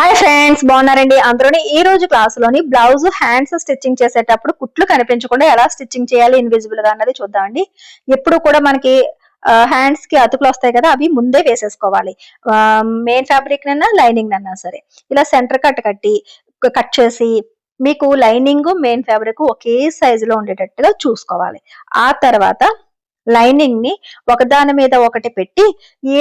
Hi friends బాగున్నారండి? అందులోని ఈ రోజు క్లాస్లోని బ్లౌజ్ హ్యాండ్స్ స్టిచ్చింగ్ చేసేటప్పుడు కుట్లు కనిపించకుండా ఎలా స్టిచ్చింగ్ చేయాలి ఇన్విజిబుల్గా అన్నది చూద్దామండి. ఎప్పుడు కూడా మనకి హ్యాండ్స్కి అతుకులు వస్తాయి కదా అవి ముందే వేసేసుకోవాలి. మెయిన్ ఫ్యాబ్రిక్ నన్నా లైనింగ్ నన్నా సరే. ఇలా సెంటర్ కట్ కట్టి కట్ చేసి మీకు లైనింగ్ మెయిన్ ఫ్యాబ్రిక్ ఒకే సైజులో ఉండేటట్టుగా చూసుకోవాలి. ఆ తర్వాత లైనింగ్ని ఒకదాని మీద ఒకటి పెట్టి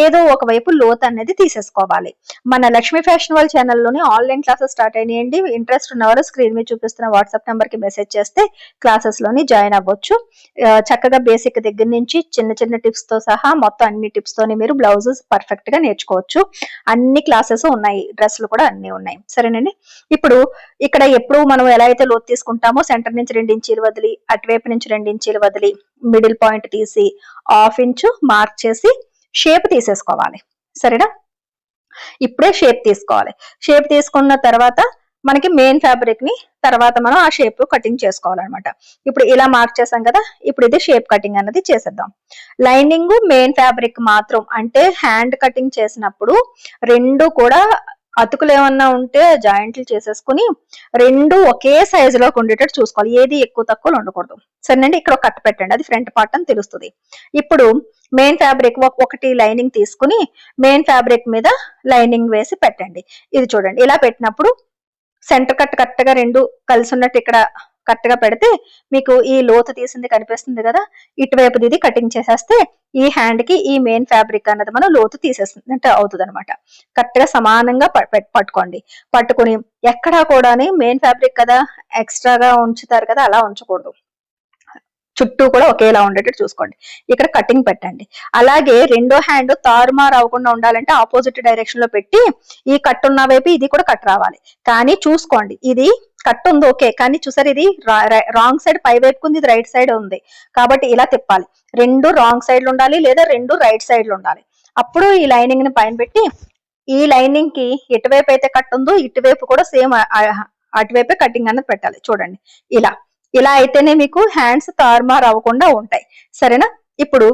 ఏదో ఒకవైపు లోత్ అనేది తీసేసుకోవాలి. మన లక్ష్మీ ఫ్యాషన్ వాళ్ళ ఛానల్లోని ఆన్లైన్ క్లాసెస్ స్టార్ట్ అయినాయండి. ఇంట్రెస్ట్ ఉన్నవారు స్క్రీన్ మీద చూపిస్తున్న వాట్సాప్ నెంబర్కి మెసేజ్ చేస్తే క్లాసెస్లోని జాయిన్ అవ్వచ్చు. చక్కగా బేసిక్ దగ్గర నుంచి చిన్న చిన్న టిప్స్తో సహా మొత్తం అన్ని టిప్స్ తోని మీరు బ్లౌజెస్ పర్ఫెక్ట్గా నేర్చుకోవచ్చు. అన్ని క్లాసెస్ ఉన్నాయి. డ్రెస్సులు కూడా అన్ని ఉన్నాయి. సరేనండి? ఇప్పుడు ఇక్కడ ఎప్పుడు మనం ఎలా అయితే లోతు తీసుకుంటామో సెంటర్ నుంచి రెండు ఇంచీలు వదిలి అటువైపు నుంచి రెండు ఇంచీలు వదిలి మిడిల్ పాయింట్ తీసి హాఫ్ ఇంచు మార్క్ చేసి షేప్ తీసేసుకోవాలి. సరేనా? ఇప్పుడే షేప్ తీసుకోవాలి. షేప్ తీసుకున్న తర్వాత మనకి మెయిన్ ఫ్యాబ్రిక్ని తర్వాత మనం ఆ షేప్ కటింగ్ చేసుకోవాలన్నమాట. ఇప్పుడు ఇలా మార్క్ చేసాం కదా ఇప్పుడు ఇది షేప్ కటింగ్ అన్నది చేసేద్దాం. లైనింగ్ మెయిన్ ఫ్యాబ్రిక్ మాత్రం అంటే హ్యాండ్ కటింగ్ చేసినప్పుడు రెండు కూడా అతుకులు ఏమన్నా ఉంటే జాయింట్లు చేసేసుకుని రెండు ఒకే సైజులోకి ఉండేటట్టు చూసుకోవాలి. ఏది ఎక్కువ తక్కువ ఉండకూడదు. సరేనండి ఇక్కడ ఒక కట్ పెట్టండి. అది ఫ్రంట్ పార్ట్ అని తెలుస్తుంది. ఇప్పుడు మెయిన్ ఫ్యాబ్రిక్ ఒకటి లైనింగ్ తీసుకుని మెయిన్ ఫ్యాబ్రిక్ మీద లైనింగ్ వేసి పెట్టండి. ఇది చూడండి ఇలా పెట్టినప్పుడు సెంటర్ కట్ కరెక్ట్గా రెండు కలిసి ఉన్నట్టు ఇక్కడ కరెక్ట్గా పెడితే మీకు ఈ లోతు తీసింది కనిపిస్తుంది కదా ఇటువైపుది ఇది కటింగ్ చేసేస్తే ఈ హ్యాండ్కి ఈ మెయిన్ ఫ్యాబ్రిక్ అన్నది మనం లోతు తీసేస్తుంది అంటే అవుతుంది అనమాట కరెక్ట్గా సమానంగా ప- పట్టుకోండి. పట్టుకుని ఎక్కడా కూడా మెయిన్ ఫ్యాబ్రిక్ కదా ఎక్స్ట్రాగా ఉంచుతారు కదా అలా ఉంచకూడదు. చుట్టూ కూడా ఒకేలా ఉండేటట్టు చూసుకోండి. ఇక్కడ కటింగ్ పెట్టండి. అలాగే రెండో హ్యాండ్ తారుమారు అవ్వకుండా ఉండాలంటే ఆపోజిట్ డైరెక్షన్లో పెట్టి ఈ కట్ ఉన్న వైపు ఇది కూడా కట్ రావాలి. కానీ చూసుకోండి ఇది కట్ ఉంది ఓకే. కానీ చూసారు ఇది రాంగ్ సైడ్ పై వైపుకు ఉంది ఇది రైట్ సైడ్ ఉంది. కాబట్టి ఇలా తిప్పాలి. రెండు రాంగ్ సైడ్లు ఉండాలి లేదా రెండు రైట్ సైడ్లు ఉండాలి. అప్పుడు ఈ లైనింగ్ని పైన పెట్టి ఈ లైనింగ్కి ఎటువైపు అయితే కట్ ఉందో ఇటువైపు కూడా సేమ్ అటువైపే కటింగ్ అన్నది పెట్టాలి. చూడండి. ఇలా. ఇలా అయితేనే మీకు హ్యాండ్స్ తారుమారు అవ్వకుండా ఉంటాయి. సరేనా? ఇప్పుడు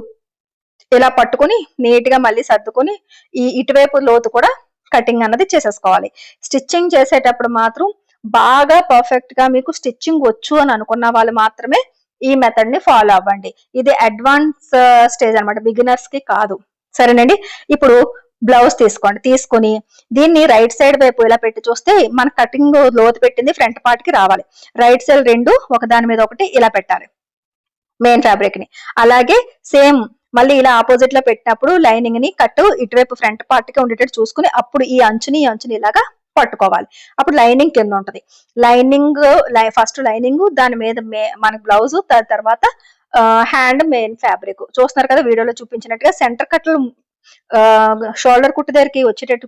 ఇలా పట్టుకుని నీట్గా మళ్ళీ సర్దుకుని ఈ ఇటువైపు లోతు కూడా కటింగ్ అన్నది చేసేసుకోవాలి. స్టిచ్చింగ్ చేసేటప్పుడు మాత్రం బాగా పర్ఫెక్ట్గా మీకు స్టిచ్చింగ్ వచ్చు అని అనుకున్న వాళ్ళు మాత్రమే ఈ మెథడ్ని ఫాలో అవ్వండి. ఇది అడ్వాన్స్ స్టేజ్ uh, అన్నమాట. బిగినర్స్కి కాదు. సరేనండి? ఇప్పుడు బ్లౌజ్ తీసుకోండి. తీసుకుని దీన్ని రైట్ సైడ్ వైపు ఇలా పెట్టి చూస్తే మన కటింగ్ లోతు పెట్టింది ఫ్రంట్ పార్ట్కి రావాలి. రైట్ సైడ్ రెండు ఒకదాని మీద ఒకటి ఇలా పెట్టాలి. మెయిన్ ఫ్యాబ్రిక్ని. అలాగే సేమ్ మళ్ళీ ఇలా ఆపోజిట్లో పెట్టినప్పుడు లైనింగ్ని కట్ ఇటువైపు ఫ్రంట్ పార్ట్కి ఉండేటట్టు చూసుకుని అప్పుడు ఈ అంచుని ఈ అంచుని ఇలాగా పట్టుకోవాలి. అప్పుడు లైనింగ్ కింద ఉంటది. లైనింగ్ ఫస్ట్ లైనింగ్ దాని మీద మే- మన దాని తర్వాత హ్యాండ్ మెయిన్ ఫ్యాబ్రిక్. చూస్తున్నారు కదా వీడియోలో చూపించినట్టుగా సెంటర్ కట్లు షోల్డర్ కుట్టు దగ్గరికి వచ్చేటట్టు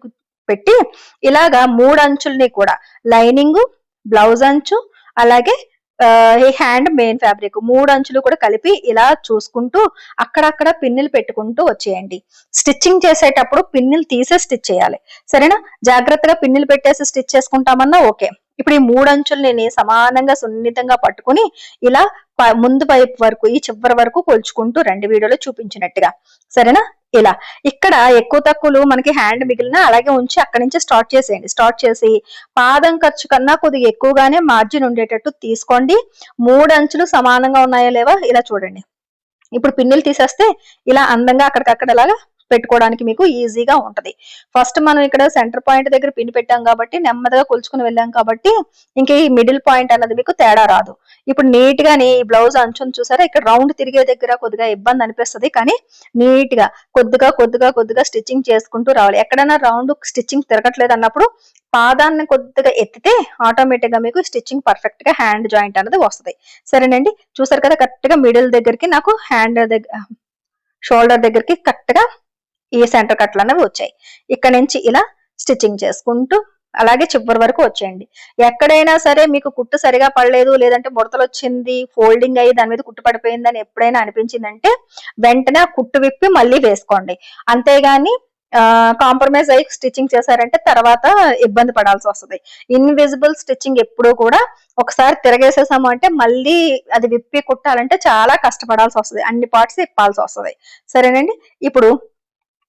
పెట్టి ఇలాగా మూడు అంచుల్ని కూడా లైనింగ్ బ్లౌజ్ అంచు అలాగే హ్యాండ్ మెయిన్ ఫ్యాబ్రిక్ మూడు అంచులు కూడా కలిపి ఇలా చూసుకుంటూ అక్కడక్కడ పిన్నులు పెట్టుకుంటూ వచ్చేయండి. స్టిచ్చింగ్ చేసేటప్పుడు పిన్నులు తీసే స్టిచ్ చేయాలి. సరేనా? జాగ్రత్తగా పిన్నులు పెట్టేసి స్టిచ్ చేసుకుంటామన్నా ఓకే. ఇప్పుడు ఈ మూడు అంచుల్ని సమానంగా సున్నితంగా పట్టుకుని ఇలా ప- ముందు వైపు వరకు ఈ చివరి వరకు కొలుచుకుంటూ రెండు. వీడియోలో చూపించినట్టుగా. సరేనా? ఇలా. ఇక్కడ ఎక్కువ తక్కువలు మనకి హ్యాండ్ మిగిలిన అలాగే ఉంచి అక్కడి నుంచి స్టార్ట్ చేసేయండి. స్టార్ట్ చేసి పాదం ఖర్చు కన్నా కొద్దిగా ఎక్కువగానే మార్జిన్ ఉండేటట్టు తీసుకోండి. మూడు అంచులు సమానంగా ఉన్నాయో లేవా? ఇలా చూడండి. ఇప్పుడు పిన్నులు తీసేస్తే ఇలా అందంగా అక్కడికక్కడ ఇలాగా పెట్టుకోవడానికి మీకు ఈజీగా ఉంటుంది. ఫస్ట్ మనం ఇక్కడ సెంటర్ పాయింట్ దగ్గర పిన్ పెట్టాం కాబట్టి నెమ్మదిగా కొలుచుకుని వెళ్ళాం కాబట్టి ఇంక ఈ మిడిల్ పాయింట్ అన్నది మీకు తేడా రాదు. ఇప్పుడు నీట్ గాని ఈ బ్లౌజ్ అంచుని చూసారా? ఇక్కడ రౌండ్ తిరిగే దగ్గర కొద్దిగా ఇబ్బంది అనిపిస్తుంది కానీ నీట్గా కొద్దిగా కొద్దిగా కొద్దిగా స్టిచ్చింగ్ చేసుకుంటూ రావాలి. ఎక్కడైనా రౌండ్ స్టిచ్చింగ్ తిరగట్లేదు అన్నప్పుడు పాదాన్ని కొద్దిగా ఎత్తితే ఆటోమేటిక్గా మీకు స్టిచ్చింగ్ పర్ఫెక్ట్గా హ్యాండ్ జాయింట్ అనేది వస్తది. సరేనండి? చూసారు కదా కరెక్ట్గా మిడిల్ దగ్గరికి నాకు హ్యాండ్ దగ్గర షోల్డర్ దగ్గరికి కరెక్ట్గా ఈ సెంటర్ కట్లు అనేవి వచ్చాయి. ఇక్కడ నుంచి ఇలా స్టిచ్చింగ్ చేసుకుంటూ అలాగే చివరి వరకు వచ్చేయండి. ఎక్కడైనా సరే మీకు కుట్టు సరిగా పడలేదు లేదంటే ముడతలు వచ్చింది ఫోల్డింగ్ అయ్యి దాని మీద కుట్టు పడిపోయింది అని ఎప్పుడైనా అనిపించిందంటే వెంటనే ఆ కుట్టు విప్పి మళ్ళీ వేసుకోండి. అంతేగాని కాంప్రమైజ్ అయ్యి స్టిచ్చింగ్ చేశారంటే తర్వాత ఇబ్బంది పడాల్సి వస్తుంది. ఇన్విజిబుల్ స్టిచ్చింగ్ ఎప్పుడూ కూడా ఒకసారి తిరగేసేసాము అంటే మళ్ళీ అది విప్పి కుట్టాలంటే చాలా కష్టపడాల్సి వస్తుంది. అన్ని పార్ట్స్ ఇప్పాల్సి వస్తుంది. సరేనండి? ఇప్పుడు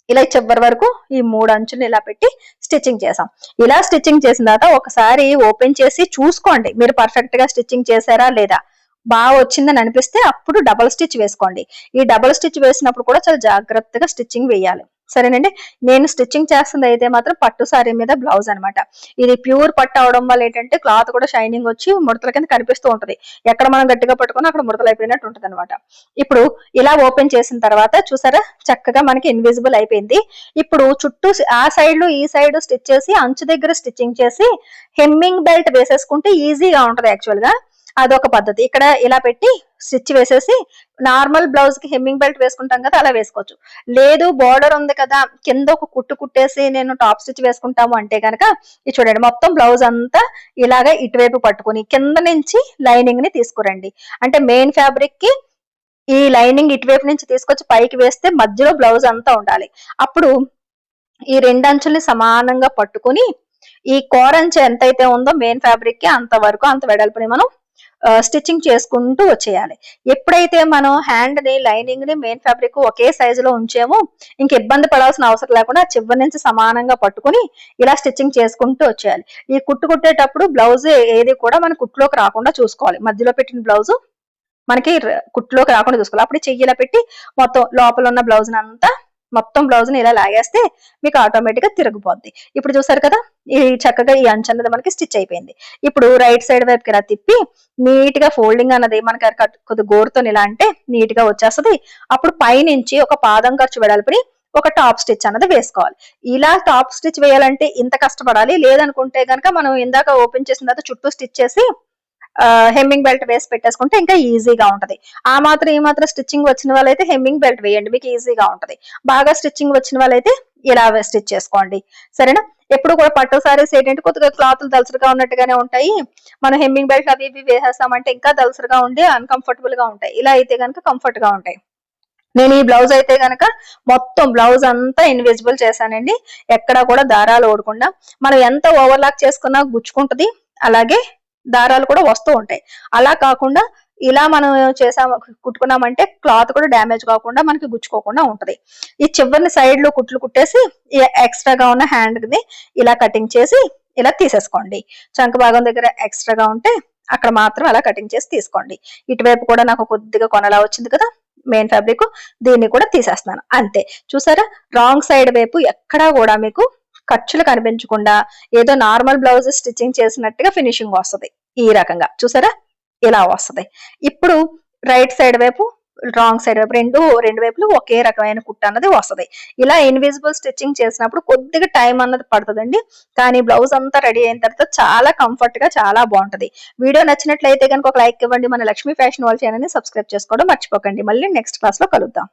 ఇలా చివరి వరకు ఈ మూడు అంచులు ఇలా పెట్టి స్టిచ్చింగ్ చేసాం ఇలా స్టిచ్చింగ్ చేసిన తర్వాత ఒకసారి ఓపెన్ చేసి చూసుకోండి. మీరు పర్ఫెక్ట్గా స్టిచ్చింగ్ చేశారా లేదా? బాగా వచ్చిందని అనిపిస్తే అప్పుడు డబల్ స్టిచ్ వేసుకోండి. ఈ డబల్ స్టిచ్ వేసినప్పుడు కూడా చాలా జాగ్రత్తగా స్టిచ్చింగ్ వేయాలి. సరేనండి? నేను స్టిచ్చింగ్ చేస్తుంది అయితే మాత్రం పట్టు సారీ మీద బ్లౌజ్ అనమాట ఇది ప్యూర్ పట్టు అవడం వల్ల ఏంటంటే క్లాత్ కూడా షైనింగ్ వచ్చి ముడతల కింద కనిపిస్తూ ఉంటుంది. ఎక్కడ మనం గట్టిగా పట్టుకుని అక్కడ ముడతలు అయిపోయినట్టు అనమాట ఇప్పుడు ఇలా ఓపెన్ చేసిన తర్వాత చూసారా? చక్కగా మనకి ఇన్విజిబుల్ అయిపోయింది. ఇప్పుడు చుట్టూ ఆ సైడ్లో ఈ సైడ్ స్టిచ్ చేసి అంచు దగ్గర స్టిచ్చింగ్ చేసి హెమ్మింగ్ బెల్ట్ వేసేసుకుంటే ఈజీగా ఉంటుంది యాక్చువల్గా. అదొక పద్ధతి. ఇక్కడ ఇలా పెట్టి స్టిచ్ వేసేసి నార్మల్ బ్లౌజ్కి హెమ్మింగ్ బెల్ట్ వేసుకుంటాం కదా అలా వేసుకోవచ్చు. లేదు బార్డర్ ఉంది కదా కింద ఒక కుట్టు కుట్టేసి నేను టాప్ స్టిచ్ వేసుకుంటాము అంటే కనుక ఇది చూడండి మొత్తం బ్లౌజ్ అంతా ఇలాగ ఇటువైపు పట్టుకుని కింద నుంచి లైనింగ్ని తీసుకురండి. అంటే మెయిన్ ఫ్యాబ్రిక్కి ఈ లైనింగ్ ఇటువైపు నుంచి తీసుకొచ్చి పైకి వేస్తే మధ్యలో బ్లౌజ్ అంతా ఉండాలి. అప్పుడు ఈ రెండు అంచుల్ని సమానంగా పట్టుకుని ఈ కోరంచు ఎంతైతే ఉందో మెయిన్ ఫ్యాబ్రిక్కి అంత వరకు అంత వెడల్పుని మనం స్టిచ్చింగ్ చేసుకుంటూ వచ్చేయాలి. ఎప్పుడైతే మనం హ్యాండ్ని లైనింగ్ని మెయిన్ ఫ్యాబ్రిక్ ఒకే సైజు లో ఉంచామో ఇంక ఇబ్బంది పడాల్సిన అవసరం లేకుండా చివరి నుంచి సమానంగా పట్టుకుని ఇలా స్టిచ్చింగ్ చేసుకుంటూ వచ్చేయాలి. ఈ కుట్టు కుట్టేటప్పుడు బ్లౌజ్ ఏది కూడా మన కుట్టులోకి రాకుండా చూసుకోవాలి. మధ్యలో పెట్టిన బ్లౌజ్ మనకి కుట్లోకి కుట్టులోకి రాకుండా చూసుకోవాలి. అప్పుడు చెయ్యిలా పెట్టి మొత్తం లోపల ఉన్న బ్లౌజ్ అంతా మొత్తం బ్లౌజ్ని ఇలా లాగేస్తే మీకు ఆటోమేటిక్గా తిరిగిపోద్ది. ఇప్పుడు చూసారు కదా ఈ చక్కగా ఈ అంచు అనేది మనకి స్టిచ్ అయిపోయింది. ఇప్పుడు రైట్ సైడ్ వైపుకి ఇలా తిప్పి నీట్గా ఫోల్డింగ్ అన్నది మనకి కొద్ది గోరుతో ఇలా అంటే నీట్గా వచ్చేస్తుంది. అప్పుడు పైనుంచి ఒక పాదం ఖర్చు వెడల్పుని ఒక టాప్ స్టిచ్ అన్నది వేసుకోవాలి. ఇలా టాప్ స్టిచ్ వేయాలంటే ఇంత కష్టపడాలి. లేదనుకుంటే గనక మనం ఇందాక ఓపెన్ చేసిన తర్వాత చుట్టూ స్టిచ్ చేసి హెమ్మింగ్ బెల్ట్ వేసి పెట్టేసుకుంటే ఇంకా ఈజీగా ఉంటుంది. ఆ మాత్రం ఈ మాత్రం స్టిచ్చింగ్ వచ్చిన వాళ్ళైతే హెమ్మింగ్ బెల్ట్ వేయండి మీకు ఈజీగా ఉంటుంది. బాగా స్టిచ్చింగ్ వచ్చిన వాళ్ళైతే ఇలా స్టిచ్ చేసుకోండి. సరేనా? ఎప్పుడు కూడా పట్టు సారీస్ ఏంటంటే కొద్దిగా క్లాత్లు దలసరిగా ఉన్నట్టుగానే ఉంటాయి. మనం హెమ్మింగ్ బెల్ట్ అవి ఇవి వేసేస్తామంటే ఇంకా దలసరిగా ఉండి అన్కంఫర్టబుల్గా ఉంటాయి. ఇలా అయితే కనుక కంఫర్ట్గా ఉంటాయి. నేను ఈ బ్లౌజ్ అయితే గనక మొత్తం బ్లౌజ్ అంతా ఇన్విజిబుల్ చేశానండి. ఎక్కడా కూడా దారాలు ఓడకుండా మనం ఎంత ఓవర్లాక్ చేసుకున్నా గుచ్చుకుంటుంది. అలాగే దారాలు కూడా వస్తూ ఉంటాయి. అలా కాకుండా ఇలా మనం చేసాము కుట్టుకున్నామంటే క్లాత్ కూడా డ్యామేజ్ కాకుండా మనకి గుచ్చుకోకుండా ఉంటది. ఈ చివరిని సైడ్లో కుట్లు కుట్టేసి ఎక్స్ట్రాగా ఉన్న హ్యాండ్ని ఇలా కటింగ్ చేసి ఇలా తీసేసుకోండి. చంక భాగం దగ్గర ఎక్స్ట్రాగా ఉంటే అక్కడ మాత్రం అలా కటింగ్ చేసి తీసుకోండి. ఇటువైపు కూడా నాకు కొద్దిగా కొనలా వచ్చింది కదా మెయిన్ ఫ్యాబ్రిక్ దీన్ని కూడా తీసేస్తున్నాను. అంతే. చూసారా? రాంగ్ సైడ్ వైపు ఎక్కడా కూడా మీకు ఖర్చులు కనిపించకుండా ఏదో నార్మల్ బ్లౌజ్ స్టిచ్చింగ్ చేసినట్టుగా ఫినిషింగ్ వస్తది ఈ రకంగా. చూసారా? ఇలా వస్తది. ఇప్పుడు రైట్ సైడ్ వైపు రాంగ్ సైడ్ వైపు రెండు రెండు వైపులు ఒకే రకమైన కుట్ట అన్నది వస్తది. ఇలా ఇన్విజిబుల్ స్టిచ్చింగ్ చేసినప్పుడు కొద్దిగా టైం అన్నది పడుతుందండి. కానీ బ్లౌజ్ అంతా రెడీ అయిన తర్వాత చాలా కంఫర్ట్గా చాలా బాగుంటుంది. వీడియో నచ్చినట్లయితే కనుక ఒక లైక్ ఇవ్వండి. మన లక్ష్మీ ఫ్యాషన్ వాళ్ళ ఛానల్ని సబ్స్క్రైబ్ చేసుకోవడం మర్చిపోకండి. మళ్ళీ నెక్స్ట్ క్లాస్లో కలుద్దాం.